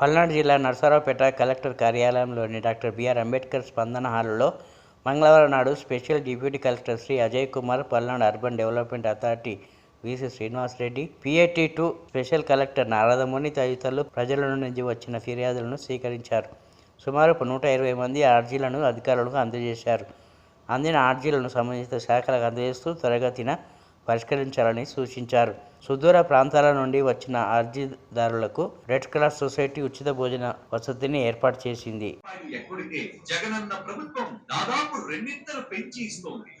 పల్నాడు జిల్లా నరసరావుపేట కలెక్టర్ కార్యాలయంలోని doctor BR Ambedkar Spandana హాలులో మంగళవారం నాడు special deputy collector Shri Ajay Kumar Palnadu urban development authority VC Srinivasa Reddy PAT to special collector Naradamuni తదితరులు ప్రజల నుంచి వచ్చిన ఫిర్యాదులను స్వీకరించారు. సుమారు నూట ఇరవై మంది అర్జీలను అధికారులకు అందజేశారు. అందిన అర్జీలను సంబంధిత శాఖలకు అందజేస్తూ త్వరగతిన పరిష్కరించాలని సూచించారు. సుదూర ప్రాంతాల నుండి వచ్చిన అర్జీదారులకు రెడ్ క్రాస్ సొసైటీ ఉచిత భోజన వసతిని ఏర్పాటు చేసింది. ఎక్కడికే జగనన్న ప్రభుత్వం దాదాపు రెండింతలు పెంచి ఇస్తోంది.